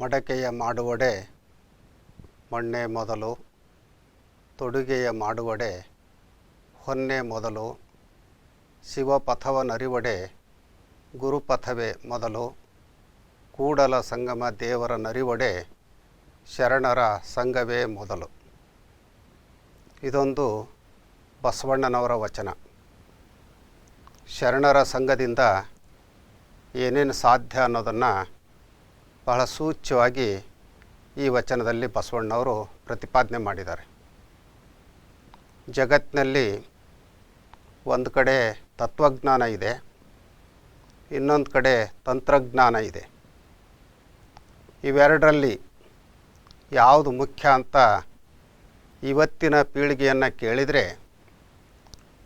ಮಡಕೆಯ ಮಾಡುವಡೆ ಮಣ್ಣೆ ಮೊದಲು, ತೊಡುಗೆಯ ಮಾಡುವಡೆ, ಹೊನ್ನೆ ಮೊದಲು ಶಿವಪಥವನರಿವಡೆ ಗುರುಪಥವೇ ಮೊದಲು, ಕೂಡಲ ಸಂಗಮ ದೇವರ ನರಿವಡೆ, ಶರಣರ ಸಂಘವೇ ಮೊದಲು. ಇದೊಂದು ಬಸವಣ್ಣನವರ ವಚನ. ಶರಣರ ಸಂಘದಿಂದ ಏನೇನು ಸಾಧ್ಯ ಅನ್ನೋದನ್ನು ಬಹಳ ಸೂಚ್ಯವಾಗಿ ಈ ವಚನದಲ್ಲಿ ಬಸವಣ್ಣವರು ಪ್ರತಿಪಾದನೆ ಮಾಡಿದ್ದಾರೆ. ಜಗತ್ತಿನಲ್ಲಿ ಒಂದು ಕಡೆ ತತ್ವಜ್ಞಾನ ಇದೆ, ಇನ್ನೊಂದು ಕಡೆ ತಂತ್ರಜ್ಞಾನ ಇದೆ. ಇವೆರಡರಲ್ಲಿ ಯಾವುದು ಮುಖ್ಯ ಅಂತ ಇವತ್ತಿನ ಪೀಳಿಗೆಯನ್ನು ಕೇಳಿದರೆ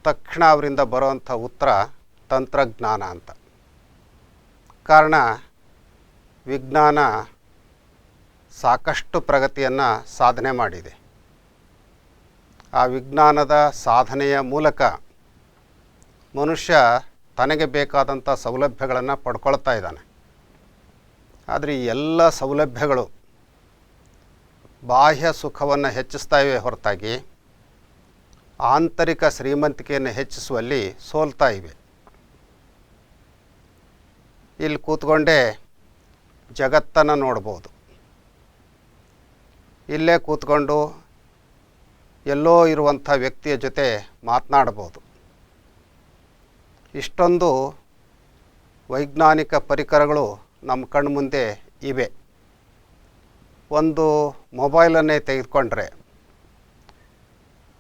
ತಕ್ಷಣ ಅವರಿಂದ ಬರುವಂಥ ಉತ್ತರ ತಂತ್ರಜ್ಞಾನ ಅಂತ. ಕಾರಣ ವಿಜ್ಞಾನ ಸಾಕಷ್ಟು ಪ್ರಗತಿಯನ್ನು ಸಾಧನೆ ಮಾಡಿದೆ. ಆ ವಿಜ್ಞಾನದ ಸಾಧನೆಯ ಮೂಲಕ ಮನುಷ್ಯ ತನಗೆ ಬೇಕಾದಂಥ ಸೌಲಭ್ಯಗಳನ್ನು ಪಡ್ಕೊಳ್ತಾ ಇದ್ದಾನೆ. ಆದರೆ ಈ ಎಲ್ಲ ಸೌಲಭ್ಯಗಳು ಬಾಹ್ಯ ಸುಖವನ್ನು ಹೆಚ್ಚಿಸ್ತಾ ಇವೆ ಹೊರತಾಗಿ ಆಂತರಿಕ ಶ್ರೀಮಂತಿಕೆಯನ್ನು ಹೆಚ್ಚಿಸುವಲ್ಲಿ ಸೋಲ್ತಾ ಇವೆ. ಇಲ್ಲಿ ಕೂತ್ಕೊಂಡೇ ಜಗತ್ತನ್ನು ನೋಡ್ಬೋದು. ಇಲ್ಲೇ ಕೂತ್ಕೊಂಡು ಎಲ್ಲೋ ಇರುವಂಥ ವ್ಯಕ್ತಿಯ ಜೊತೆ ಮಾತನಾಡ್ಬೋದು. ಇಷ್ಟೊಂದು ವೈಜ್ಞಾನಿಕ ಪರಿಕರಗಳು ನಮ್ಮ ಕಣ್ಣು ಮುಂದೆ ಇವೆ. ಒಂದು ಮೊಬೈಲನ್ನೇ ತೆಗೆದುಕೊಂಡ್ರೆ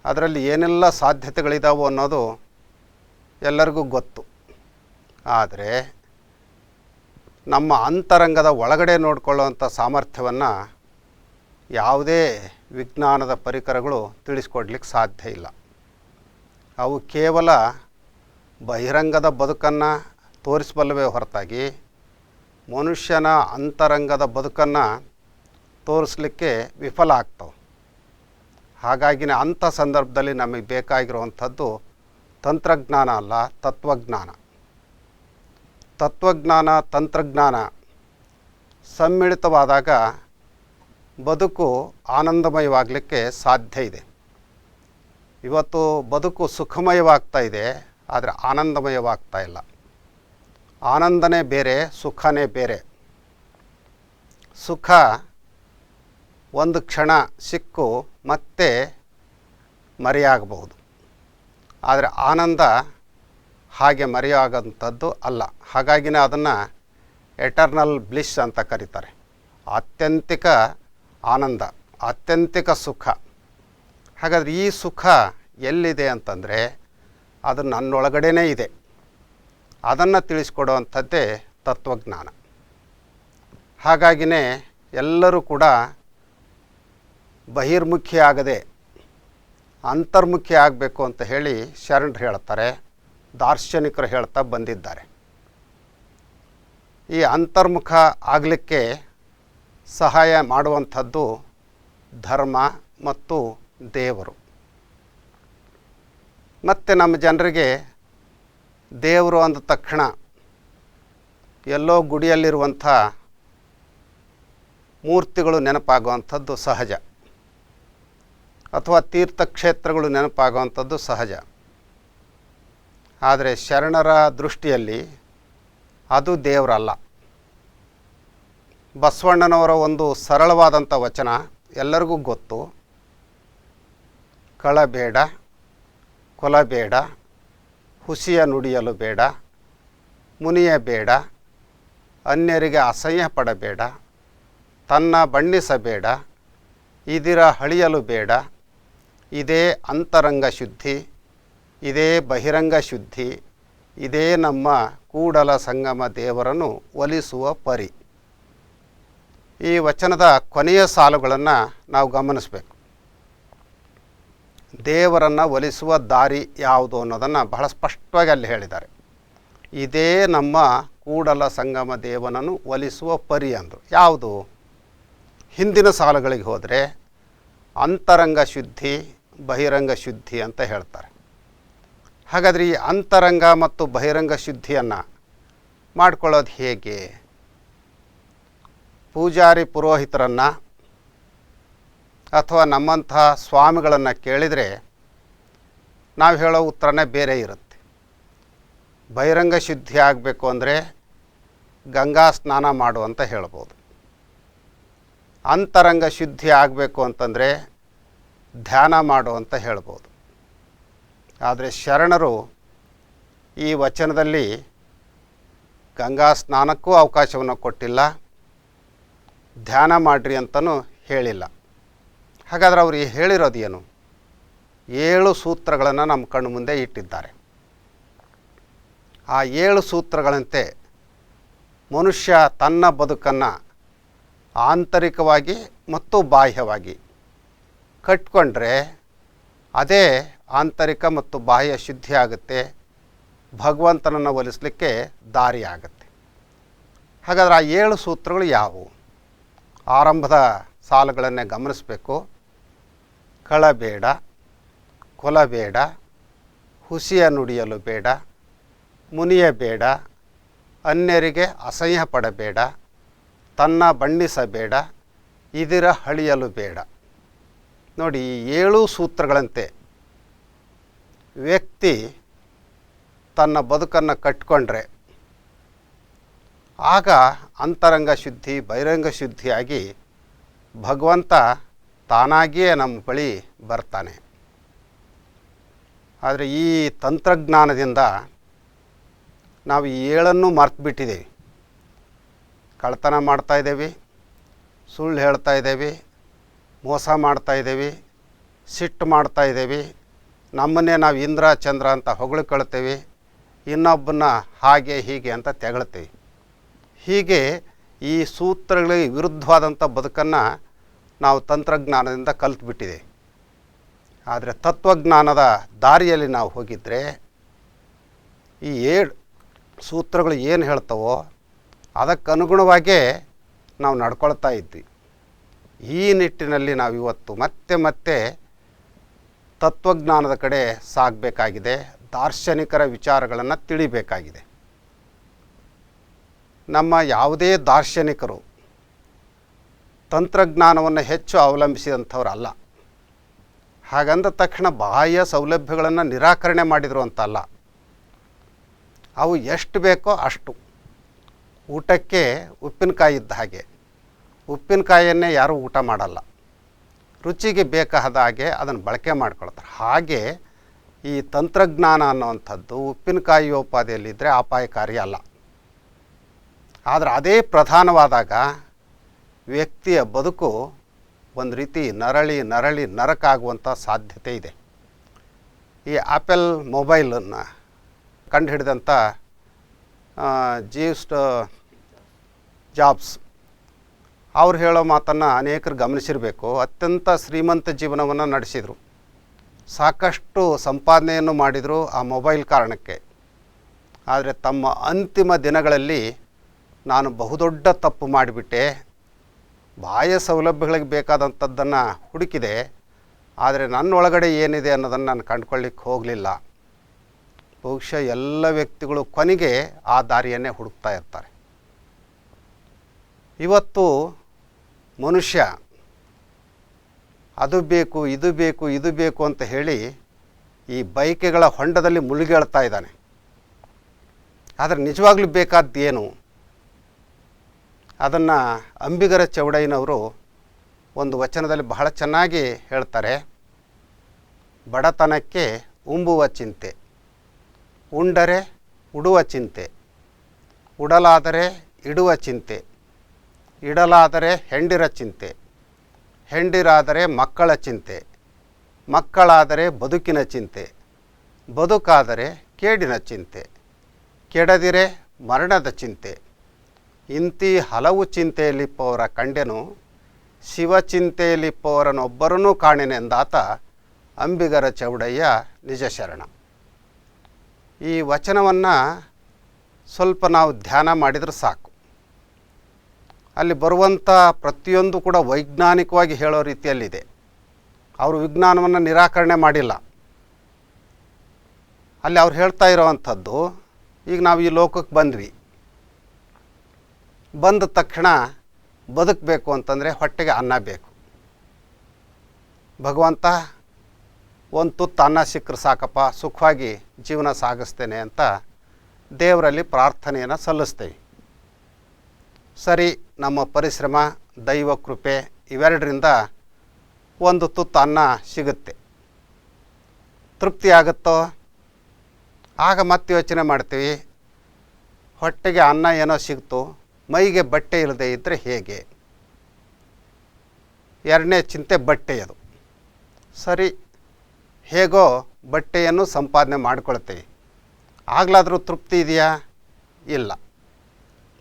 ಅದರಲ್ಲಿ ಏನೆಲ್ಲ ಸಾಧ್ಯತೆಗಳಿದ್ದಾವೋ ಅನ್ನೋದು ಎಲ್ಲರಿಗೂ ಗೊತ್ತು. ಆದರೆ ನಮ್ಮ ಅಂತರಂಗದ ಒಳಗಡೆ ನೋಡಿಕೊಳ್ಳುವಂಥ ಸಾಮರ್ಥ್ಯವನ್ನು ಯಾವುದೇ ವಿಜ್ಞಾನದ ಪರಿಕರಗಳು ತಿಳಿಸ್ಕೊಡ್ಲಿಕ್ಕೆ ಸಾಧ್ಯ ಇಲ್ಲ. ಅವು ಕೇವಲ ಬಹಿರಂಗದ ಬದುಕನ್ನು ತೋರಿಸಬಲ್ಲವೇ ಹೊರತಾಗಿ ಮನುಷ್ಯನ ಅಂತರಂಗದ ಬದುಕನ್ನು ತೋರಿಸ್ಲಿಕ್ಕೆ ವಿಫಲ ಆಗ್ತವೆ. ಹಾಗಾಗಿನೇ ಅಂಥ ಸಂದರ್ಭದಲ್ಲಿ ನಮಗೆ ಬೇಕಾಗಿರುವಂಥದ್ದು ತಂತ್ರಜ್ಞಾನ ಅಲ್ಲ, ತತ್ವಜ್ಞಾನ. ತತ್ವಜ್ಞಾನ, ತಂತ್ರಜ್ಞಾನ ಸಮ್ಮಿಳಿತವಾದಾಗ ಬದುಕು ಆನಂದಮಯವಾಗಲಿಕ್ಕೆ ಸಾಧ್ಯ ಇದೆ. ಇವತ್ತು ಬದುಕು ಸುಖಮಯವಾಗ್ತಾ ಇದೆ, ಆದರೆ ಆನಂದಮಯವಾಗ್ತಾ ಇಲ್ಲ. ಆನಂದನೇ ಬೇರೆ, ಸುಖನೇ ಬೇರೆ. ಸುಖ ಒಂದು ಕ್ಷಣ ಸಿಕ್ಕು ಮತ್ತೆ ಮರೆಯಾಗಬಹುದು. ಆದರೆ ಆನಂದ ಹಾಗೆ ಮರೆಯಾಗಂಥದ್ದು ಅಲ್ಲ. ಹಾಗಾಗಿನೇ ಅದನ್ನು ಎಟರ್ನಲ್ ಬ್ಲಿಸ್ ಅಂತ ಕರೀತಾರೆ. ಆತ್ಯಂತಿಕ ಆನಂದ, ಆತ್ಯಂತಿಕ ಸುಖ. ಹಾಗಾದರೆ ಈ ಸುಖ ಎಲ್ಲಿದೆ ಅಂತಂದರೆ ಅದು ನನ್ನೊಳಗಡೆನೇ ಇದೆ. ಅದನ್ನು ತಿಳಿಸ್ಕೊಡುವಂಥದ್ದೇ ತತ್ವಜ್ಞಾನ. ಹಾಗಾಗಿನೇ ಎಲ್ಲರೂ ಕೂಡ ಬಹಿರ್ಮುಖಿ ಆಗದೆ ಅಂತರ್ಮುಖಿ ಆಗಬೇಕು ಅಂತ ಹೇಳಿ ಶರಣರು ಹೇಳ್ತಾರೆ ದಾರ್ಶನಿಕರು ಹೇಳ್ತಾ ಬಂದಿದ್ದಾರೆ. ಈ ಅಂತರ್ಮುಖ ಆಗಲಿಕ್ಕೆ ಸಹಾಯ ಮಾಡುವಂಥದ್ದು ಧರ್ಮ ಮತ್ತು ದೇವರು. ಮತ್ತು ನಮ್ಮ ಜನರಿಗೆ ದೇವರು ಅಂದ ತಕ್ಷಣ ಎಲ್ಲೋ ಗುಡಿಯಲ್ಲಿರುವಂಥ ಮೂರ್ತಿಗಳು ನೆನಪಾಗುವಂಥದ್ದು ಸಹಜ. ಅಥವಾ ತೀರ್ಥಕ್ಷೇತ್ರಗಳು ನೆನಪಾಗುವಂಥದ್ದು ಸಹಜ. ಆದರೆ ಶರಣರ ದೃಷ್ಟಿಯಲ್ಲಿ ಅದು ದೇವರಲ್ಲ. ಬಸವಣ್ಣನವರ ಒಂದು ಸರಳವಾದಂಥ ವಚನ ಎಲ್ಲರಿಗೂ ಗೊತ್ತು. ಕಳಬೇಡ ಕೊಲಬೇಡ ಹುಸಿಯ ನುಡಿಯಲು ಬೇಡ, ಮುನಿಯ ಬೇಡ, ಅನ್ಯರಿಗೆ ಅಸಹ್ಯ ಪಡಬೇಡ, ತನ್ನ ಬಣ್ಣಿಸಬೇಡ, ಇದಿರ ಹಳಿಯಲು ಬೇಡ, ಇದೇ ಅಂತರಂಗ ಶುದ್ಧಿ. ಇದೇ ಬಹಿರಂಗ ಶುದ್ಧಿ, ಇದೇ ನಮ್ಮ ಕೂಡಲ ಸಂಗಮ ದೇವರನ್ನು ಒಲಿಸುವ ಪರಿ. ಈ ವಚನದ ಕೊನೆಯ ಸಾಲುಗಳನ್ನು ನಾವು ಗಮನಿಸಬೇಕು. ದೇವರನ್ನು ಒಲಿಸುವ ದಾರಿ ಯಾವುದು ಅನ್ನೋದನ್ನು ಬಹಳ ಸ್ಪಷ್ಟವಾಗಿ ಅಲ್ಲಿ ಹೇಳಿದ್ದಾರೆ. ಇದೇ ನಮ್ಮ ಕೂಡಲ ಸಂಗಮ ದೇವನನ್ನು ಒಲಿಸುವ ಪರಿ ಅಂದರು. ಯಾವುದು? ಹಿಂದಿನ ಸಾಲುಗಳಿಗೆ ಹೋದರೆ ಅಂತರಂಗ ಶುದ್ಧಿ, ಬಹಿರಂಗ ಶುದ್ಧಿ ಅಂತ ಹೇಳ್ತಾರೆ. ಹಾಗಾದರೆ ಈ ಅಂತರಂಗ ಮತ್ತು ಬಹಿರಂಗ ಶುದ್ಧಿಯನ್ನು ಮಾಡ್ಕೊಳ್ಳೋದು ಹೇಗೆ? ಪೂಜಾರಿ ಪುರೋಹಿತರನ್ನು ಅಥವಾ ನಮ್ಮಂತಹ ಸ್ವಾಮಿಗಳನ್ನು ಕೇಳಿದರೆ ನಾವು ಹೇಳೋ ಉತ್ತರನೇ ಬೇರೆ ಇರುತ್ತೆ. ಬಹಿರಂಗ ಶುದ್ಧಿ ಆಗಬೇಕು ಅಂದರೆ ಗಂಗಾ ಸ್ನಾನ ಮಾಡು ಅಂತ ಹೇಳ್ಬೋದು. ಅಂತರಂಗ ಶುದ್ಧಿ ಆಗಬೇಕು ಅಂತಂದರೆ ಧ್ಯಾನ ಮಾಡು ಅಂತ ಹೇಳ್ಬೋದು. ಆದರೆ ಶರಣರು ಈ ವಚನದಲ್ಲಿ ಗಂಗಾ ಸ್ನಾನಕ್ಕೂ ಅವಕಾಶವನ್ನು ಕೊಟ್ಟಿಲ್ಲ. ಧ್ಯಾನ ಮಾಡಿರಿ ಅಂತಲೂ ಹೇಳಿಲ್ಲ. ಹಾಗಾದ್ರೆ ಅವರು ಹೇಳಿರೋದು ಏನು? ಏಳು ಸೂತ್ರಗಳನ್ನು ನಮ್ಮ ಕಣ್ಣು ಮುಂದೆ ಇಟ್ಟಿದ್ದಾರೆ. ಆ ಏಳು ಸೂತ್ರಗಳಂತೆ ಮನುಷ್ಯ ತನ್ನ ಬದುಕನ್ನು ಆಂತರಿಕವಾಗಿ ಮತ್ತು ಬಾಹ್ಯವಾಗಿ ಕಟ್ಕೊಂಡ್ರೆ ಅದೇ ಆಂತರಿಕ ಮತ್ತು ಬಾಹ್ಯ ಶುದ್ಧಿ ಆಗುತ್ತೆ. ಭಗವಂತನನ್ನು ಒಲಿಸಲಿಕ್ಕೆ ದಾರಿ ಆಗುತ್ತೆ. ಹಾಗಾದ್ರೆ ಆ ಏಳು ಸೂತ್ರಗಳು ಯಾವುವು? ಆರಂಭದ ಸಾಲುಗಳನ್ನೇ ಗಮನಿಸಬೇಕು. ಕಳಬೇಡ, ಕೊಲಬೇಡ, ಹುಸಿಯ ನುಡಿಯಲು ಬೇಡ, ಮುನಿಯಬೇಡ, ಅನ್ಯರಿಗೆ ಅಸಹ್ಯ ಪಡಬೇಡ, ತನ್ನ ಬಣ್ಣಿಸಬೇಡ, ಇದಿರ ಹಳಿಯಲು ಬೇಡ. ನೋಡಿ ಈ ಏಳು ಸೂತ್ರಗಳಂತೆ ವ್ಯಕ್ತಿ ತನ್ನ ಬದುಕನ್ನು ಕಟ್ಕೊಂಡ್ರೆ ಆಗ ಅಂತರಂಗ ಶುದ್ಧಿ, ಬಹಿರಂಗ ಶುದ್ಧಿಯಾಗಿ ಭಗವಂತ ತಾನಾಗಿಯೇ ನಮ್ಮ ಬಳಿ ಬರ್ತಾನೆ. ಆದರೆ ಈ ತಂತ್ರಜ್ಞಾನದಿಂದ ನಾವು ಏಳನ್ನು ಮರ್ತುಬಿಟ್ಟಿದ್ದೀವಿ ಕಳ್ತನ ಮಾಡ್ತಾ ಇದ್ದೇವೆ ಸುಳ್ಳು ಹೇಳ್ತಾ ಇದ್ದೇವೆ ಮೋಸ ಮಾಡ್ತಾ ಇದ್ದೇವೆ ಸಿಟ್ಟು ಮಾಡ್ತಾ ಇದ್ದೇವೆ ನಮ್ಮನ್ನೇ ನಾವು ಇಂದ್ರ, ಚಂದ್ರ ಅಂತ ಹೊಗಳ್ಕೊಳ್ತೇವೆ. ಇನ್ನೊಬ್ಬನ ಹಾಗೆ, ಹೀಗೆ ಅಂತ ತೆಗಳ್ತೇವೆ. ಹೀಗೆ ಈ ಸೂತ್ರಗಳಿಗೆ ವಿರುದ್ಧವಾದಂಥ ಬದುಕನ್ನು ನಾವು ತಂತ್ರಜ್ಞಾನದಿಂದ ಕಲ್ತುಬಿಟ್ಟಿದೆ. ಆದರೆ ತತ್ವಜ್ಞಾನದ ದಾರಿಯಲ್ಲಿ ನಾವು ಹೋಗಿದ್ದರೆ ಈ ಏಳು ಸೂತ್ರಗಳು ಏನು ಹೇಳ್ತವೋ ಅದಕ್ಕನುಗುಣವಾಗೇ ನಾವು ನಡ್ಕೊಳ್ತಾ ಇದ್ವಿ. ಈ ನಿಟ್ಟಿನಲ್ಲಿ ನಾವು ಇವತ್ತು ಮತ್ತೆ ಮತ್ತೆ ತತ್ವಜ್ಞಾನದ ಕಡೆ ಸಾಗಬೇಕಾಗಿದೆ, ದಾರ್ಶನಿಕರ ವಿಚಾರಗಳನ್ನು ತಿಳಿಬೇಕಾಗಿದೆ. ನಮ್ಮ ಯಾವುದೇ ದಾರ್ಶನಿಕರು ತಂತ್ರಜ್ಞಾನವನ್ನು ಹೆಚ್ಚು ಅವಲಂಬಿಸಿದಂಥವ್ರಲ್ಲ. ಹಾಗಂದ ತಕ್ಷಣ ಬಾಹ್ಯ ಸೌಲಭ್ಯಗಳನ್ನು ನಿರಾಕರಣೆ ಮಾಡಿದರು ಅಂತಲ್ಲ. ಅವು ಎಷ್ಟು ಬೇಕೋ ಅಷ್ಟು. ಊಟಕ್ಕೆ ಉಪ್ಪಿನಕಾಯಿ ಇದ್ದ ಹಾಗೆ. ಉಪ್ಪಿನಕಾಯಿಯನ್ನೇ ಯಾರೂ ಊಟ ಮಾಡಲ್ಲ. ರುಚಿಗೆ ಬೇಕಾದ ಹಾಗೆ ಅದನ್ನು ಬಳಕೆ ಮಾಡ್ಕೊಳ್ತಾರೆ. ಹಾಗೆ ಈ ತಂತ್ರಜ್ಞಾನ ಅನ್ನುವಂಥದ್ದು ಉಪ್ಪಿನಕಾಯಿಯೋಪಾದಿಯಲ್ಲಿದ್ದರೆ ಅಪಾಯಕಾರಿ ಅಲ್ಲ. ಆದರೆ ಅದೇ ಪ್ರಧಾನವಾದಾಗ ವ್ಯಕ್ತಿಯ ಬದುಕು ಒಂದು ರೀತಿ ನರಳಿ ನರಳಿ ನರಕಾಗುವಂಥ ಸಾಧ್ಯತೆ ಇದೆ. ಈ ಆ್ಯಪಲ್ ಮೊಬೈಲನ್ನು ಕಂಡುಹಿಡಿದಂಥ ಜೀವ್ಸ್ಟ್ ಜಾಬ್ಸ್ ಅವ್ರು ಹೇಳೋ ಮಾತನ್ನು ಅನೇಕರು ಗಮನಿಸಿರಬೇಕು. ಅತ್ಯಂತ ಶ್ರೀಮಂತ ಜೀವನವನ್ನು ನಡೆಸಿದರು. ಸಾಕಷ್ಟು ಸಂಪಾದನೆಯನ್ನು ಮಾಡಿದರು ಆ ಮೊಬೈಲ್ ಕಾರಣಕ್ಕೆ. ಆದರೆ ತಮ್ಮ ಅಂತಿಮ ದಿನಗಳಲ್ಲಿ ನಾನು ಬಹುದೊಡ್ಡ ತಪ್ಪು ಮಾಡಿಬಿಟ್ಟೆ. ಬಾಹ್ಯ ಸೌಲಭ್ಯಗಳಿಗೆ ಬೇಕಾದಂಥದ್ದನ್ನು ಹುಡುಕಿದೆ. ಆದರೆ ನನ್ನೊಳಗಡೆ ಏನಿದೆ ಅನ್ನೋದನ್ನು ನಾನು ಕಂಡುಕೊಳ್ಳಿಕ್ಕೆ ಹೋಗಲಿಲ್ಲ. ಬಹುಶಃ ಎಲ್ಲ ವ್ಯಕ್ತಿಗಳು ಕೊನೆಗೆ ಆ ದಾರಿಯನ್ನೇ ಹುಡುಕ್ತಾ ಇರ್ತಾರೆ. ಇವತ್ತು ಮನುಷ್ಯ, ಅದು ಬೇಕು, ಇದು ಬೇಕು ಇದು ಬೇಕು ಅಂತ ಹೇಳಿ ಈ ಬೈಕೆಗಳ ಹೊಂಡದಲ್ಲಿ ಮುಳುಗೇಳ್ತಾ ಇದ್ದಾನೆ. ಆದರೆ ನಿಜವಾಗ್ಲೂ ಬೇಕಾದ್ದೇನು ಅದನ್ನು ಅಂಬಿಗರ ಚೌಡಯ್ಯನವರು ಒಂದು ವಚನದಲ್ಲಿ ಬಹಳ ಚೆನ್ನಾಗಿ ಹೇಳ್ತಾರೆ. ಬಡತನಕ್ಕೆ ಉಂಬುವ ಚಿಂತೆ, ಉಂಡರೆ ಉಡುವ ಚಿಂತೆ, ಉಡಲಾದರೆ ಇಡುವ ಚಿಂತೆ. ಇಡಲಾದರೆ ಹೆಂಡಿರ ಚಿಂತೆ, ಹೆಂಡಿರಾದರೆ ಮಕ್ಕಳ ಚಿಂತೆ, ಮಕ್ಕಳಾದರೆ ಬದುಕಿನ ಚಿಂತೆ, ಬದುಕಾದರೆ ಕೇಡಿನ ಚಿಂತೆ, ಕೆಡದಿರೆ ಮರಣದ ಚಿಂತೆ. ಇಂತಿ ಹಲವು ಚಿಂತೆಯಲ್ಲಿಪ್ಪವರ ಕಂಡೆನು ಶಿವಚಿಂತೆಯಲ್ಲಿಪ್ಪವರನ್ನೊಬ್ಬರನ್ನೂ ಕಾಣೆನೆಂದಾತ ಅಂಬಿಗರ ಚೌಡಯ್ಯ ನಿಜ ಶರಣ. ಈ ವಚನವನ್ನು ಸ್ವಲ್ಪ ನಾವು ಧ್ಯಾನ ಮಾಡಿದರೆ ಸಾಕು. ಅಲ್ಲಿ ಬರುವಂಥ ಪ್ರತಿಯೊಂದು ಕೂಡ ವೈಜ್ಞಾನಿಕವಾಗಿ ಹೇಳೋ ರೀತಿಯಲ್ಲಿದೆ. ಅವರು ವಿಜ್ಞಾನವನ್ನು ನಿರಾಕರಣೆ ಮಾಡಿಲ್ಲ. ಅಲ್ಲಿ ಅವ್ರು ಹೇಳ್ತಾ ಇರೋವಂಥದ್ದು, ಈಗ ನಾವು ಈ ಲೋಕಕ್ಕೆ ಬಂದ್ವಿ. ಬಂದ ತಕ್ಷಣ ಬದುಕಬೇಕು ಅಂತಂದರೆ ಹೊಟ್ಟೆಗೆ ಅನ್ನ ಬೇಕು. ಭಗವಂತ, ಒಂದು ತುತ್ತು ಅನ್ನ ಸಿಕ್ಕರೆ ಸಾಕಪ್ಪ, ಸುಖವಾಗಿ ಜೀವನ ಸಾಗಿಸ್ತೇನೆ ಅಂತ ದೇವರಲ್ಲಿ ಪ್ರಾರ್ಥನೆಯನ್ನು ಸಲ್ಲಿಸ್ತೇವೆ. ಸರಿ ನಮ್ಮ ಪರಿಶ್ರಮ, ದೈವ ಕೃಪೆ ಇವೆರಡರಿಂದ ಒಂದು ತುತ್ತು ಅನ್ನ ಸಿಗುತ್ತೆ. ತೃಪ್ತಿ ಆಗುತ್ತೋ? ಆಗ ಮತ್ತೆ ಯೋಚನೆ ಮಾಡ್ತೀವಿ, ಹೊಟ್ಟೆಗೆ ಅನ್ನ ಏನೋ ಸಿಗ್ತು, ಮೈಗೆ ಬಟ್ಟೆ ಇಲ್ಲದೆ ಇದ್ದರೆ ಹೇಗೆ? ಎರಡನೇ ಚಿಂತೆ ಬಟ್ಟೆಯದು ಸರಿ, ಹೇಗೋ ಬಟ್ಟೆಯನ್ನು ಸಂಪಾದನೆ ಮಾಡ್ಕೊಳ್ತೀವಿ. ಆಗಲಾದರೂ ತೃಪ್ತಿ ಇದೆಯಾ? ಇಲ್ಲ.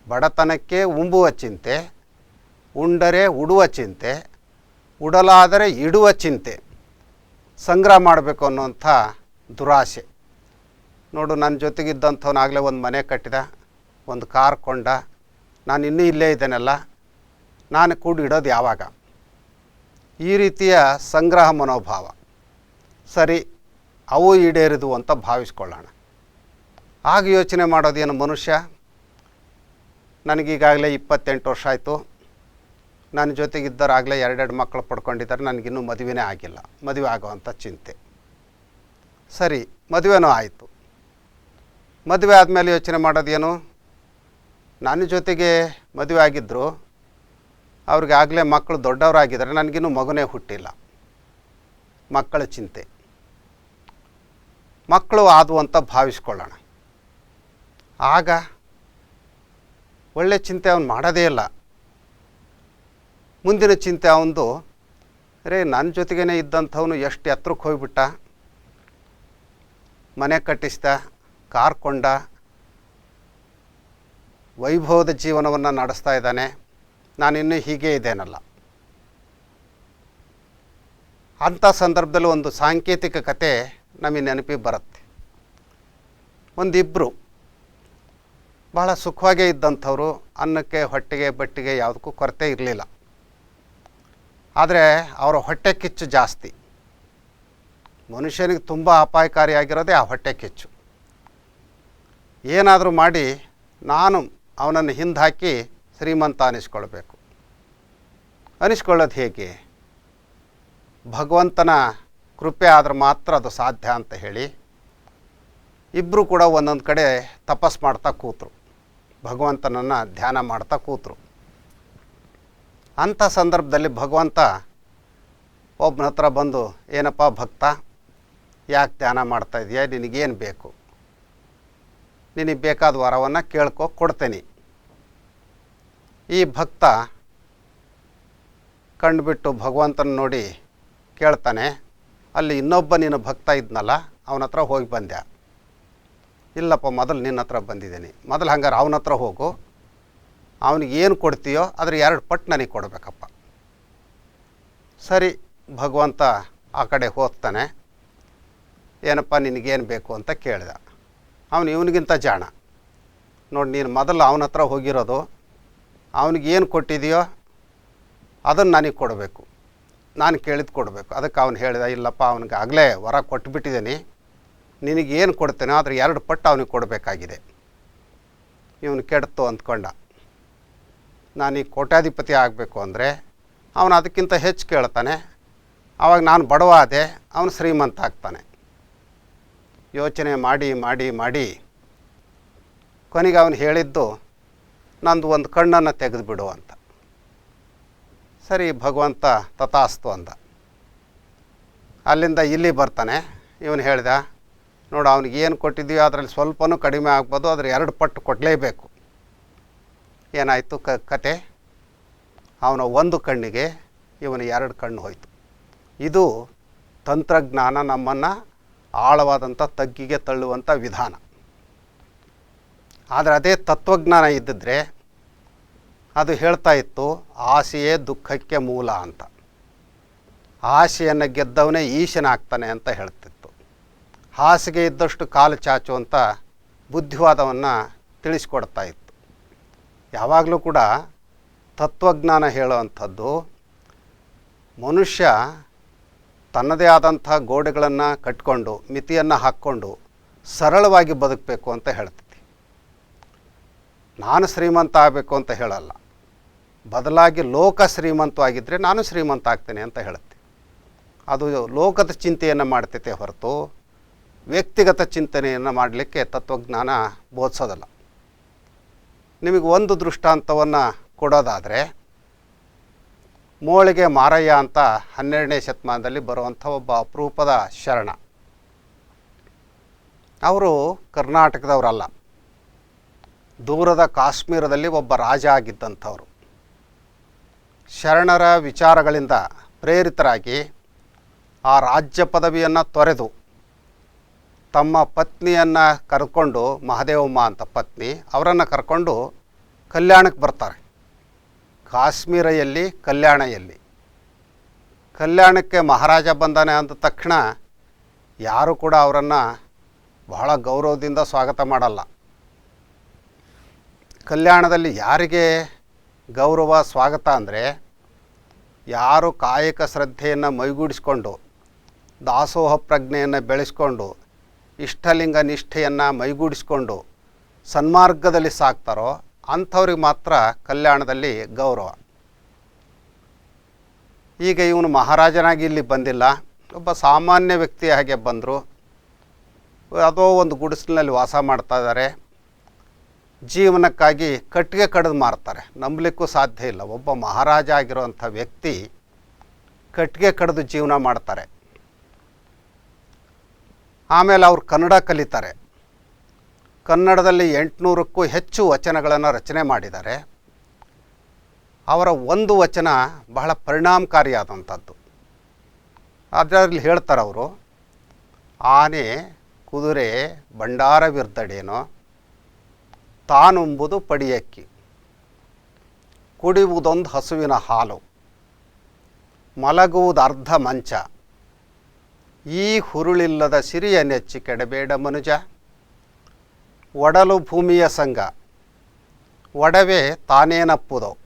ಬಡತನಕ್ಕೆ ಉಂಬುವ ಚಿಂತೆ, ಉಂಡರೆ ಉಡುವ ಚಿಂತೆ, ಉಡಲಾದರೆ ಇಡುವ ಚಿಂತೆ. ಸಂಗ್ರಹ ಮಾಡಬೇಕು ಅನ್ನುವಂಥ ದುರಾಸೆ. ನೋಡು, ನನ್ನ ಜೊತೆಗಿದ್ದಂಥವನಾಗಲೇ ಒಂದು ಮನೆ ಕಟ್ಟಿದ, ಒಂದು ಕಾರ್ ಕೊಂಡ, ನಾನು ಇನ್ನೂ ಇಲ್ಲೇ ಇದ್ದೇನಲ್ಲ, ನಾನು ಕೂಡಿಡೋದು ಯಾವಾಗ? ಈ ರೀತಿಯ ಸಂಗ್ರಹ ಮನೋಭಾವ. ಸರಿ, ಅವು ಈಡೇರಿದು ಅಂತ ಭಾವಿಸ್ಕೊಳ್ಳೋಣ. ಆಗ ಯೋಚನೆ ಮಾಡೋದೇನು ಮನುಷ್ಯ? ನನಗೀಗಾಗಲೇ ಇಪ್ಪತ್ತೆಂಟು ವರ್ಷ ಆಯಿತು. ನನ್ನ ಜೊತೆಗಿದ್ದರಾಗಲೇ ಎರಡೆರಡು ಮಕ್ಕಳು ಪಡ್ಕೊಂಡಿದ್ದಾರೆ. ನನಗಿನ್ನೂ ಮದುವೆನೇ ಆಗಿಲ್ಲ. ಮದುವೆ ಆಗೋವಂಥ ಚಿಂತೆ. ಸರಿ, ಮದುವೆನೂ ಆಯಿತು. ಮದುವೆ ಆದಮೇಲೆ ಯೋಚನೆ ಮಾಡೋದೇನು? ನನ್ನ ಜೊತೆಗೆ ಮದುವೆ ಆಗಿದ್ದರು ಅವ್ರಿಗೆ ಆಗಲೇ ಮಕ್ಕಳು ದೊಡ್ಡವರಾಗಿದ್ದಾರೆ. ನನಗಿನ್ನೂ ಮಗುನೇ ಹುಟ್ಟಿಲ್ಲ. ಮಕ್ಕಳ ಚಿಂತೆ. ಮಕ್ಕಳು ಆದವು ಅಂತ ಭಾವಿಸ್ಕೊಳ್ಳೋಣ. ಆಗ ಒಳ್ಳೆ ಚಿಂತೆ ಅವನು ಮಾಡೋದೇ ಇಲ್ಲ. ಮುಂದಿನ ಚಿಂತೆ ಅವನದು ರೇ ನನ್ನ ಜೊತೆಗೇ ಇದ್ದಂಥವನು ಎಷ್ಟು ಎತ್ತರಕ್ಕೆ ಹೋಗಿಬಿಟ್ಟ? ಮನೆ ಕಟ್ಟಿಸ್ದ, ಕಾರ್ ಕೊಂಡ, ವೈಭವದ ಜೀವನವನ್ನು ನಡೆಸ್ತಾ ಇದ್ದಾನೆ. ನಾನಿನ್ನೂ ಹೀಗೆ ಇದ್ದೇನಲ್ಲ. ಅಂಥ ಸಂದರ್ಭದಲ್ಲಿ ಒಂದು ಸಾಂಕೇತಿಕ ಕತೆ ನಮಗೆ ನೆನಪಿಗೆ ಬರುತ್ತೆ. ಒಂದಿಬ್ಬರು ಭಾಳ ಸುಖವಾಗೇ ಇದ್ದಂಥವ್ರು ಅನ್ನಕ್ಕೆ, ಹೊಟ್ಟೆಗೆ, ಬಟ್ಟೆಗೆ ಯಾವುದಕ್ಕೂ ಕೊರತೆ ಇರಲಿಲ್ಲ. ಆದರೆ ಅವರ ಹೊಟ್ಟೆ ಕಿಚ್ಚು ಜಾಸ್ತಿ. ಮನುಷ್ಯನಿಗೆ ತುಂಬ ಅಪಾಯಕಾರಿಯಾಗಿರೋದೇ ಆ ಹೊಟ್ಟೆ ಕಿಚ್ಚು. ಏನಾದರೂ ಮಾಡಿ ನಾನು ಅವನನ್ನು ಹಿಂದೆ ಹಾಕಿ ಶ್ರೀಮಂತ ಅನಿಸ್ಕೊಳ್ಬೇಕು. ಅನಿಸ್ಕೊಳ್ಳೋದು ಹೇಗೆ? ಭಗವಂತನ ಕೃಪೆ ಆದ್ರೆ ಮಾತ್ರ ಅದು ಸಾಧ್ಯ ಅಂತ ಹೇಳಿ ಇಬ್ಬರು ಕೂಡ ಒಂದೊಂದು ಕಡೆ ತಪಸ್ ಮಾಡ್ತಾ ಕೂತರು. ಭಗವಂತನನ್ನು ಧ್ಯಾನ ಮಾಡ್ತಾ ಕೂತರು. ಅಂಥ ಸಂದರ್ಭದಲ್ಲಿ ಭಗವಂತ ಒಬ್ಬನ ಹತ್ರ ಬಂದು, ಏನಪ್ಪ ಭಕ್ತ, ಯಾಕೆ ಧ್ಯಾನ ಮಾಡ್ತಾ ಇದೆಯಾ? ನಿನಗೇನು ಬೇಕು? ನಿನಗೆ ಬೇಕಾದ ವರವನ್ನು ಕೇಳ್ಕೊ, ಕೊಡ್ತೇನೆ. ಈ ಭಕ್ತ ಕಂಡುಬಿಟ್ಟು ಭಗವಂತನ ನೋಡಿ ಕೇಳ್ತಾನೆ, ಅಲ್ಲಿ ಇನ್ನೊಬ್ಬ ನೀನು ಭಕ್ತ ಇದ್ನಲ್ಲ ಅವನ ಹತ್ರ ಹೋಗಿ ಬಂದೆ ಇಲ್ಲಪ್ಪ, ಮೊದಲು ನಿನ್ನ ಹತ್ರ ಬಂದಿದ್ದೀನಿ. ಮೊದಲು ಹಂಗಾರೆ ಅವನ ಹತ್ರ ಹೋಗು. ಅವನಿಗೆ ಏನು ಕೊಡ್ತೀಯೋ ಅದ್ರ ಎರಡು ಪಟ್ಟು ನನಗೆ ಕೊಡಬೇಕಪ್ಪ. ಸರಿ, ಭಗವಂತ ಆ ಕಡೆ ಹೋಗ್ತಾನೆ. ಏನಪ್ಪ, ನಿನಗೇನು ಬೇಕು ಅಂತ ಕೇಳಿದ. ಅವನು ಇವನಿಗಿಂತ ಜಾಣ. ನೋಡಿ, ನೀನು ಮೊದಲು ಅವನ ಹತ್ರ ಹೋಗಿರೋದು ಏನು ಕೊಟ್ಟಿದೆಯೋ ಅದನ್ನು ನನಗೆ ಕೊಡಬೇಕು. ನಾನು ಕೇಳಿದ್ದು ಕೊಡಬೇಕು. ಅದಕ್ಕೆ ಅವನು ಹೇಳಿದ, ಇಲ್ಲಪ್ಪ, ಅವನಿಗೆ ಆಗಲೇ ವರ ಕೊಟ್ಬಿಟ್ಟಿದ್ದೀನಿ. ನಿನಗೇನು ಕೊಡ್ತೇನೆ ಆದರೆ ಎರಡು ಪಟ್ಟು ಅವನಿಗೆ ಕೊಡಬೇಕಾಗಿದೆ. ಇವನು ಕೆಡ್ತು ಅಂದ್ಕೊಂಡ. ನಾನೀಗ ಕೋಟ್ಯಾಧಿಪತಿ ಆಗಬೇಕು ಅಂದರೆ ಅವನು ಅದಕ್ಕಿಂತ ಹೆಚ್ಚು ಕೇಳ್ತಾನೆ. ಆವಾಗ ನಾನು ಬಡವ ಆದೆ ಅವನು ಶ್ರೀಮಂತ ಆಗ್ತಾನೆ. ಯೋಚನೆ ಮಾಡಿ ಮಾಡಿ ಮಾಡಿ ಕೊನೆಗೆ ಅವನು ಹೇಳಿದ್ದು, ನಂದು ಒಂದು ಕಣ್ಣನ್ನು ತೆಗೆದುಬಿಡು ಅಂತ. ಸರಿ ಭಗವಂತ ತಥಾಸ್ತು ಅಂದ. ಅಲ್ಲಿಂದ ಇಲ್ಲಿ ಬರ್ತಾನೆ. ಇವನು ಹೇಳ್ದ ನೋಡು, ಅವ್ನಿಗೆ ಏನು ಕೊಟ್ಟಿದ್ದೀವಿ ಅದರಲ್ಲಿ ಸ್ವಲ್ಪನೂ ಕಡಿಮೆ ಆಗ್ಬೋದು ಅದ್ರ ಎರಡು ಪಟ್ಟು ಕೊಡಲೇಬೇಕು. ಏನಾಯಿತು ಕ, ಕತೆ? ಅವನ ಒಂದು ಕಣ್ಣಿಗೆ ಇವನ ಎರಡು ಕಣ್ಣು ಹೋಯಿತು. ಇದು ತಂತ್ರಜ್ಞಾನ ನಮ್ಮನ್ನು ಆಳವಾದಂಥ ತಗ್ಗಿಗೆ ತಳ್ಳುವಂಥ ವಿಧಾನ. ಆದರೆ ಅದೇ ತತ್ವಜ್ಞಾನ ಇದ್ದಿದ್ರೆ ಅದು ಹೇಳ್ತಾ ಇತ್ತು, ಆಸೆಯೇ ದುಃಖಕ್ಕೆ ಮೂಲ ಅಂತ. ಆಸೆಯನ್ನು ಗೆದ್ದವನೇ ಈಶನಾಗ್ತಾನೆ ಅಂತ ಹೇಳ್ತಿತ್ತು ಹಾಸಿಗೆ ಇದ್ದಷ್ಟು ಕಾಲು ಅಂತ ಬುದ್ಧಿವಾದವನ್ನು ತಿಳಿಸ್ಕೊಡ್ತಾ ಇತ್ತು. ಯಾವಾಗಲೂ ಕೂಡ ತತ್ವಜ್ಞಾನ ಹೇಳುವಂಥದ್ದು ಮನುಷ್ಯ ತನ್ನದೇ ಆದಂಥ ಗೋಡೆಗಳನ್ನು ಕಟ್ಕೊಂಡು ಮಿತಿಯನ್ನು ಹಾಕ್ಕೊಂಡು ಸರಳವಾಗಿ ಬದುಕಬೇಕು ಅಂತ ಹೇಳ್ತೈತಿ. ನಾನು ಶ್ರೀಮಂತ ಆಗಬೇಕು ಅಂತ ಹೇಳಲ್ಲ. ಬದಲಾಗಿ ಲೋಕ ಶ್ರೀಮಂತವಾಗಿದ್ದರೆ ನಾನು ಶ್ರೀಮಂತ ಆಗ್ತೇನೆ ಅಂತ ಹೇಳುತ್ತೆ ಅದು ಲೋಕದ ಚಿಂತೆಯನ್ನು ಮಾಡ್ತೈತೆ ಹೊರತು ವ್ಯಕ್ತಿಗತ ಚಿಂತನೆಯನ್ನು ಮಾಡಲಿಕ್ಕೆ ತತ್ವಜ್ಞಾನ ಬೋಧಿಸೋದಲ್ಲ. ನಿಮಗೆ ಒಂದು ದೃಷ್ಟಾಂತವನ್ನು ಕೊಡೋದಾದರೆ, ಮೋಳಿಗೆ ಮಾರಯ್ಯ ಅಂತ ಹನ್ನೆರಡನೇ ಶತಮಾನದಲ್ಲಿ ಬರುವಂಥ ಒಬ್ಬ ಅಪರೂಪದ ಶರಣ. ಅವರು ಕರ್ನಾಟಕದವರಲ್ಲ. ದೂರದ ಕಾಶ್ಮೀರದಲ್ಲಿ ಒಬ್ಬ ರಾಜ ಆಗಿದ್ದಂಥವರು. ಶರಣರ ವಿಚಾರಗಳಿಂದ ಪ್ರೇರಿತರಾಗಿ ಆ ರಾಜ್ಯ ಪದವಿಯನ್ನು ತೊರೆದು ತಮ್ಮ ಪತ್ನಿಯನ್ನು ಕರ್ಕೊಂಡು ಮಹದೇವಮ್ಮ ಅಂತ ಪತ್ನಿ ಅವರನ್ನು ಕರ್ಕೊಂಡು ಕಲ್ಯಾಣಕ್ಕೆ ಬರ್ತಾರೆ. ಕಾಶ್ಮೀರ ಎಲ್ಲಿ ಕಲ್ಯಾಣ ಎಲ್ಲಿ ಕಲ್ಯಾಣಕ್ಕೆ ಮಹಾರಾಜ ಬಂದಾನೆ ಅಂದ ತಕ್ಷಣ ಯಾರು ಕೂಡ ಅವರನ್ನು ಬಹಳ ಗೌರವದಿಂದ ಸ್ವಾಗತ ಮಾಡಲ್ಲ. ಕಲ್ಯಾಣದಲ್ಲಿ ಯಾರಿಗೆ ಗೌರವ, ಸ್ವಾಗತ ಅಂದರೆ ಯಾರು ಕಾಯಕ ಶ್ರದ್ಧೆಯನ್ನು ಮೈಗೂಡಿಸ್ಕೊಂಡು, ದಾಸೋಹ ಪ್ರಜ್ಞೆಯನ್ನು ಬೆಳೆಸ್ಕೊಂಡು ಇಷ್ಟಲಿಂಗ ನಿಷ್ಠೆಯನ್ನು ಮೈಗೂಡಿಸ್ಕೊಂಡು ಸನ್ಮಾರ್ಗದಲ್ಲಿ ಸಾಕ್ತಾರೋ ಅಂಥವ್ರಿಗೆ ಮಾತ್ರ ಕಲ್ಯಾಣದಲ್ಲಿ ಗೌರವ. ಈಗ ಇವನು ಮಹಾರಾಜನಾಗಿ ಇಲ್ಲಿ ಬಂದಿಲ್ಲ. ಒಬ್ಬ ಸಾಮಾನ್ಯ ವ್ಯಕ್ತಿ ಹಾಗೆ ಬಂದರು. ಯಾವುದೋ ಒಂದು ಗುಡಿಸಲಿನಲ್ಲಿ ವಾಸ ಮಾಡ್ತಾ ಇದ್ದಾರೆ. ಜೀವನಕ್ಕಾಗಿ ಕಟ್ಟಿಗೆ ಕಡಿದು ಮಾರ್ತಾರೆ. ನಂಬಲಿಕ್ಕೂ ಸಾಧ್ಯ ಇಲ್ಲ. ಒಬ್ಬ ಮಹಾರಾಜ ಆಗಿರುವಂಥ ವ್ಯಕ್ತಿ ಕಟ್ಟಿಗೆ ಕಡಿದು ಜೀವನ ಮಾಡ್ತಾರೆ. ಆಮೇಲೆ ಅವರು ಕನ್ನಡ ಕಲಿತಾರೆ. ಕನ್ನಡದಲ್ಲಿ ಎಂಟುನೂರಕ್ಕೂ ಹೆಚ್ಚು ವಚನಗಳನ್ನು ರಚನೆ ಮಾಡಿದ್ದಾರೆ. ಅವರ ಒಂದು ವಚನ ಬಹಳ ಪರಿಣಾಮಕಾರಿಯಾದಂಥದ್ದು. ಅದರಲ್ಲಿ ಹೇಳ್ತಾರೆ ಅವರು, ಆನೆ, ಕುದುರೆ ಭಂಡಾರವಿರ್ದಡೇನೋ ತಾನುಂಬುದು ಪಡಿಯಕ್ಕಿ. ಕುಡಿಯುವುದೊಂದು ಹಸುವಿನ ಹಾಲು. ಮಲಗುವುದು ಅರ್ಧ ಮಂಚ. ಈ ಹುರುಳಿಲ್ಲದ ಸಿರಿಯ ನೆಚ್ಚಿ ಕೆಡಬೇಡ ಮನುಜ. ಒಡಲು ಭೂಮಿಯ ಸಂಘ. ಒಡವೆ ತಾನೇನಪ್ಪುದೋ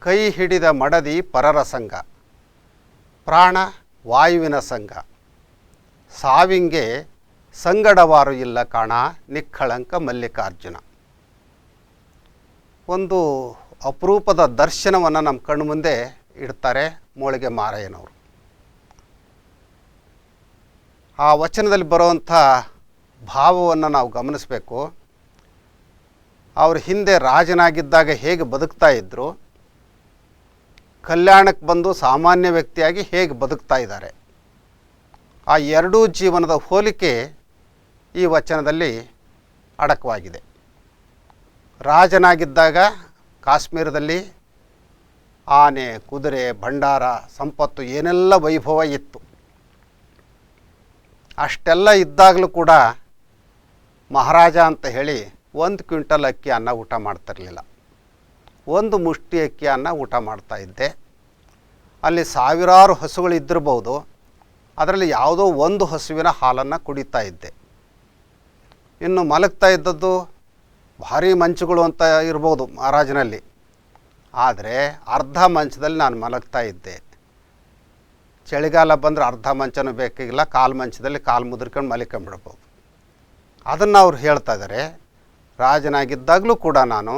ಕೈ ಹಿಡಿದ ಮಡದಿ ಪರರ ಸಂಘ. ಪ್ರಾಣ ವಾಯುವಿನ ಸಂಘ. ಸಾವಿಂಗೆ ಸಂಗಡವಾರು ಇಲ್ಲ ಕಾಣ ನಿಕ್ಕಳಂಕ ಮಲ್ಲಿಕಾರ್ಜುನ. ಒಂದು ಅಪರೂಪದ ದರ್ಶನವನ್ನು ನಮ್ಮ ಕಣ್ಮುಂದೆ ಇಡ್ತಾರೆ ಮೋಳಿಗೆ ಮಾರಯ್ಯನವರು. ಆ ವಚನದಲ್ಲಿ ಬರುವಂಥ ಭಾವವನ್ನು ನಾವು ಗಮನಿಸಬೇಕು. ಅವರು ಹಿಂದೆ ರಾಜನಾಗಿದ್ದಾಗ ಹೇಗೆ ಬದುಕ್ತಾ ಇದ್ದರು ಕಲ್ಯಾಣಕ್ಕೆ ಬಂದು ಸಾಮಾನ್ಯ ವ್ಯಕ್ತಿಯಾಗಿ ಹೇಗೆ ಬದುಕ್ತಾ ಇದ್ದಾರೆ. ಆ ಎರಡೂ ಜೀವನದ ಹೋಲಿಕೆ ಈ ವಚನದಲ್ಲಿ ಅಡಕವಾಗಿದೆ. ರಾಜನಾಗಿದ್ದಾಗ ಕಾಶ್ಮೀರದಲ್ಲಿ ಆನೆ, ಕುದುರೆ, ಭಂಡಾರ, ಸಂಪತ್ತು ಏನೆಲ್ಲ ವೈಭವ ಇತ್ತು. ಅಷ್ಟೆಲ್ಲ ಇದ್ದಾಗಲೂ ಕೂಡ ಮಹಾರಾಜ ಅಂತ ಹೇಳಿ ಒಂದು ಕ್ವಿಂಟಲ್ ಅಕ್ಕಿ ಅನ್ನ ಊಟ ಮಾಡ್ತಿರಲಿಲ್ಲ. ಒಂದು ಮುಷ್ಟಿ ಅಕ್ಕಿ ಅನ್ನ ಊಟ ಮಾಡ್ತಾ ಇದ್ದೆ. ಅಲ್ಲಿ ಸಾವಿರಾರು ಹಸುಗಳು ಇದ್ದಿರ್ಬೋದು. ಅದರಲ್ಲಿ ಯಾವುದೋ ಒಂದು ಹಸುವಿನ ಹಾಲನ್ನು ಕುಡಿತಾ ಇದ್ದೆ. ಇನ್ನು ಮಲಗ್ತಾ ಇದ್ದದ್ದು ಭಾರಿ ಮಂಚುಗಳು ಅಂತ ಇರ್ಬೋದು ಮಹಾರಾಜನಲ್ಲಿ. ಆದರೆ ಅರ್ಧ ಮಂಚದಲ್ಲಿ ನಾನು ಮಲಗ್ತಾ ಇದ್ದೆ. ಚಳಿಗಾಲ ಬಂದರೆ ಅರ್ಧ ಮಂಚನೂ ಬೇಕಾಗಿಲ್ಲ ಕಾಲು ಮಂಚದಲ್ಲಿ ಕಾಲು ಮುದ್ರಕೊಂಡು ಮಲಿಕೊಂಡ್ಬಿಡ್ಬೋದು ಅದನ್ನು ಅವ್ರು ಹೇಳ್ತಾ ಇದ್ದಾರೆ ರಾಜನಾಗಿದ್ದಾಗಲೂ ಕೂಡ ನಾನು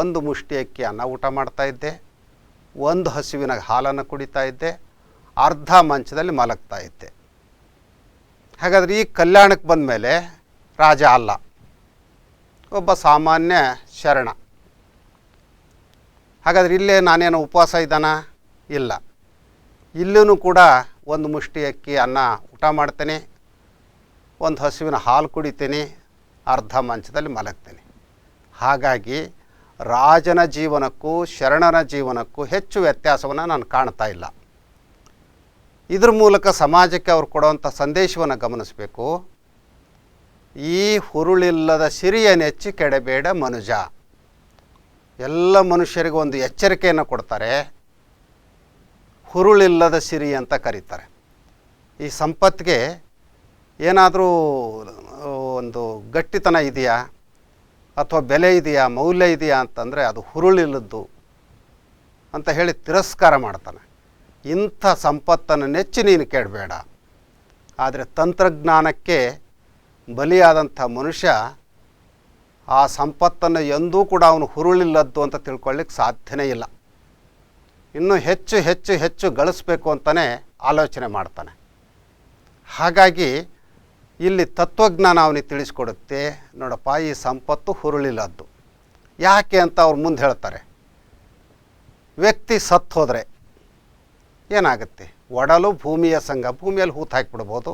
ಒಂದು ಮುಷ್ಟಿ ಅಕ್ಕಿ ಅನ್ನ ಊಟ ಮಾಡ್ತಾಯಿದ್ದೆ ಒಂದು ಹಸುವಿನ ಹಾಲನ್ನು ಕುಡಿತಾ ಇದ್ದೆ, ಅರ್ಧ ಮಂಚದಲ್ಲಿ ಮಲಗ್ತಾ ಇದ್ದೆ. ಹಾಗಾದ್ರೆ ಈ ಕಲ್ಯಾಣಕ್ಕೆ ಬಂದ ಮೇಲೆ ರಾಜ ಅಲ್ಲ, ಒಬ್ಬ ಸಾಮಾನ್ಯ ಶರಣ. ಹಾಗಾದ್ರೆ ಇಲ್ಲೇ ನಾನೇನು ಉಪವಾಸ ಇದ್ದಾನ? ಇಲ್ಲ. ಇಲ್ಲೂ ಕೂಡ ಒಂದು ಮುಷ್ಟಿ ಅಕ್ಕಿ, ಅನ್ನ ಊಟ ಮಾಡ್ತೇನೆ. ಒಂದು ಹಸುವಿನ ಹಾಲು ಕುಡಿತೇನೆ. ಅರ್ಧ ಮಂಚದಲ್ಲಿ ಮಲಗ್ತೇನೆ. ಹಾಗಾಗಿ ರಾಜನ ಜೀವನಕ್ಕೂ ಶರಣನ ಜೀವನಕ್ಕೂ ಹೆಚ್ಚು ವ್ಯತ್ಯಾಸವನ್ನು ನಾನು ಕಾಣ್ತಾ ಇಲ್ಲ. ಇದ್ರ ಮೂಲಕ ಸಮಾಜಕ್ಕೆ ಅವ್ರು ಕೊಡುವಂಥ ಸಂದೇಶವನ್ನು ಗಮನಿಸಬೇಕು. ಈ ಹುರುಳಿಲ್ಲದ ಸಿರಿಯ ನೆಚ್ಚಿ ಕೆಡಬೇಡ ಮನುಜ. ಎಲ್ಲ ಮನುಷ್ಯರಿಗೂ ಒಂದು ಎಚ್ಚರಿಕೆಯನ್ನು ಕೊಡ್ತಾರೆ. ಹುರುಳಿಲ್ಲದ ಸಿರಿ ಅಂತ ಕರೀತಾರೆ. ಈ ಸಂಪತ್ತಿಗೆ ಏನಾದರೂ ಒಂದು ಗಟ್ಟಿತನ ಇದೆಯಾ? ಅಥವಾ ಬೆಲೆ ಇದೆಯಾ? ಮೌಲ್ಯ ಇದೆಯಾ ಅಂತಂದರೆ ಅದು ಹುರುಳಿಲ್ಲದ್ದು ಅಂತ ಹೇಳಿ ತಿರಸ್ಕಾರ ಮಾಡ್ತಾನೆ. ಇಂಥ ಸಂಪತ್ತನ್ನು ನೆಚ್ಚಿ ನೀನು ಕೇಳಬೇಡ. ಆದರೆ ತಂತ್ರಜ್ಞಾನಕ್ಕೆ ಬಲಿಯಾದಂಥ ಮನುಷ್ಯ ಆ ಸಂಪತ್ತನ್ನು ಎಂದೂ ಕೂಡ ಅವನು ಹುರುಳಿಲ್ಲದ್ದು ಅಂತ ತಿಳ್ಕೊಳ್ಳಿಕ್ಕೆ ಸಾಧ್ಯನೇ ಇಲ್ಲ. ಇನ್ನೂ ಹೆಚ್ಚು ಹೆಚ್ಚು ಹೆಚ್ಚು ಗಳಿಸ್ಬೇಕು ಅಂತಲೇ ಆಲೋಚನೆ ಮಾಡ್ತಾನೆ. ಹಾಗಾಗಿ ಇಲ್ಲಿ ತತ್ವಜ್ಞಾನ ಅವನಿಗೆ ತಿಳಿಸ್ಕೊಡುತ್ತೆ. ನೋಡಪ್ಪ, ಈ ಸಂಪತ್ತು ಹುರುಳಿಲ್ಲದ್ದು ಯಾಕೆ ಅಂತ ಅವ್ರು ಮುಂದೆ ಹೇಳ್ತಾರೆ. ವ್ಯಕ್ತಿ ಸತ್ತು ಹೋದರೆ ಏನಾಗುತ್ತೆ? ಒಡಲು ಭೂಮಿಯ ಸಂಘ, ಭೂಮಿಯಲ್ಲಿ ಹೂತು ಹಾಕಿಬಿಡ್ಬೋದು,